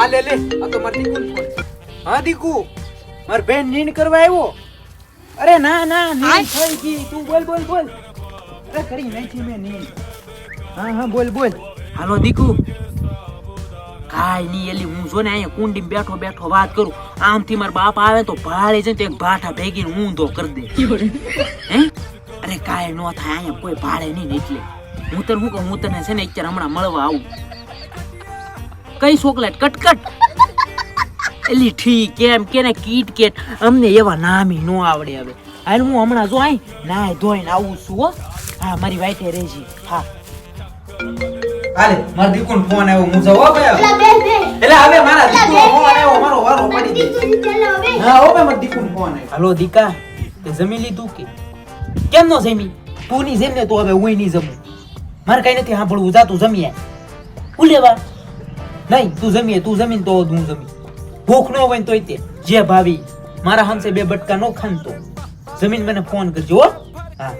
આ લે લે. આ તો મારી દીકુ ફોન હા દીકુ? માર બેન નીંદ કરવા આવ્યો? અરે ના ના નીંદ થઈ ગઈ. તું બોલ બોલ બોલ. અરે કરી નાખી મેં નીંદ. હા હા બોલ બોલ. હાલો દીકુ. કાંઈ નહીં એલી હું જો ને અહીંયા કુંડી બેઠો બેઠો વાત કરું. આમથી મારા બાપ આવે તો ભાડે છે ને તો એક ભાઠા ભેગીને ઊંધો કરી દે. હે? અરે કાંઈ ન થાય અહીંયા કોઈ ભાડે નહીં ને એટલે. હું તને શું કહું? હું તને છે ને અત્યારે હમણાં મળવા આવું. કઈ ચોકલેટ કટકટ? એલી ઠીક કેમ? કે ને કીટ કેટ? અમને એવા નામી નો આવડે હવે. હાલ હું હમણાં જો આઈ નાય ધોઈને આવું છું હો. હા મારી વાઈટે રહેજી. હા. હાલે મારા દીકુન ફોન આવ્યો. હું જવા ગયો બે બે. એટલે હવે મારા દીકુનો ફોન આવ્યો મારો વારો પડી ગયો. હા હો મારા દીકુન ફોન આવ્યો. હાલો દીકા તે જમી લીધું કે? કેમ નો જમી? તું ની જેમ ને તો હવે હું નહીં જમું. મારે કઈ નથી સાંભળવું. જા તું જમી આય. હું લેવા નહીં, તું જમીએ તું જમીન તો હું જમી ભૂખ ન હોય તોય તે. જે ભાવી, મારા હંસે બે બટકા નો ખાન તો. જમીન મને ફોન કરજો હા.